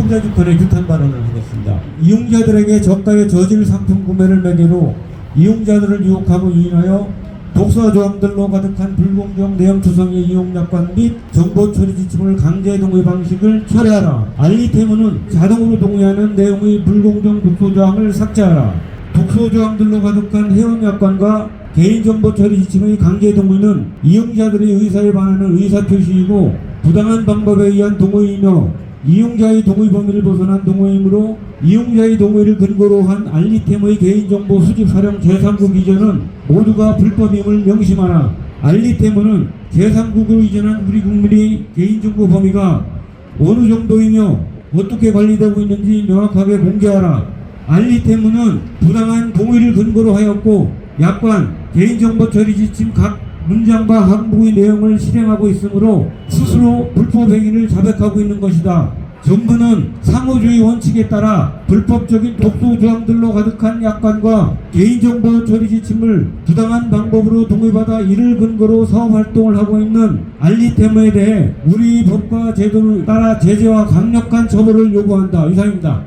소비자주권의 규탄 발언을 하겠습니다. 이용자들에게 저가의 저질 상품 구매를 매개로 이용자들을 유혹하고 유인하여 독서 조항들로 가득한 불공정 내용 투성의 이용 약관 및 정보 처리 지침을 강제 동의 방식을 철회하라. 알리테무는 자동으로 동의하는 내용의 불공정 독소 조항을 삭제하라. 독소 조항들로 가득한 회원 약관과 개인정보 처리 지침의 강제 동의는 이용자들의 의사에 반하는 의사 표시이고 부당한 방법에 의한 동의이며 이용자의 동의 범위를 벗어난 동의이므로 이용자의 동의를 근거로 한 알리템의 개인정보 수집 사용 제3국 이전은 모두가 불법임을 명심하라. 알리템은 제3국으로 이전한 우리 국민의 개인정보 범위가 어느 정도이며 어떻게 관리되고 있는지 명확하게 공개하라. 알리테무는 부당한 동의를 근거로 하였고 약관, 개인정보 처리 지침 각 문장과 항목의 내용을 실행하고 있으므로 스스로 불법 행위를 자백하고 있는 것이다. 정부는 상호주의 원칙에 따라 불법적인 독소 조항들로 가득한 약관과 개인정보 처리 지침을 부당한 방법으로 동의받아 이를 근거로 사업 활동을 하고 있는 알리테무에 대해 우리 법과 제도를 따라 제재와 강력한 처벌을 요구한다. 이상입니다.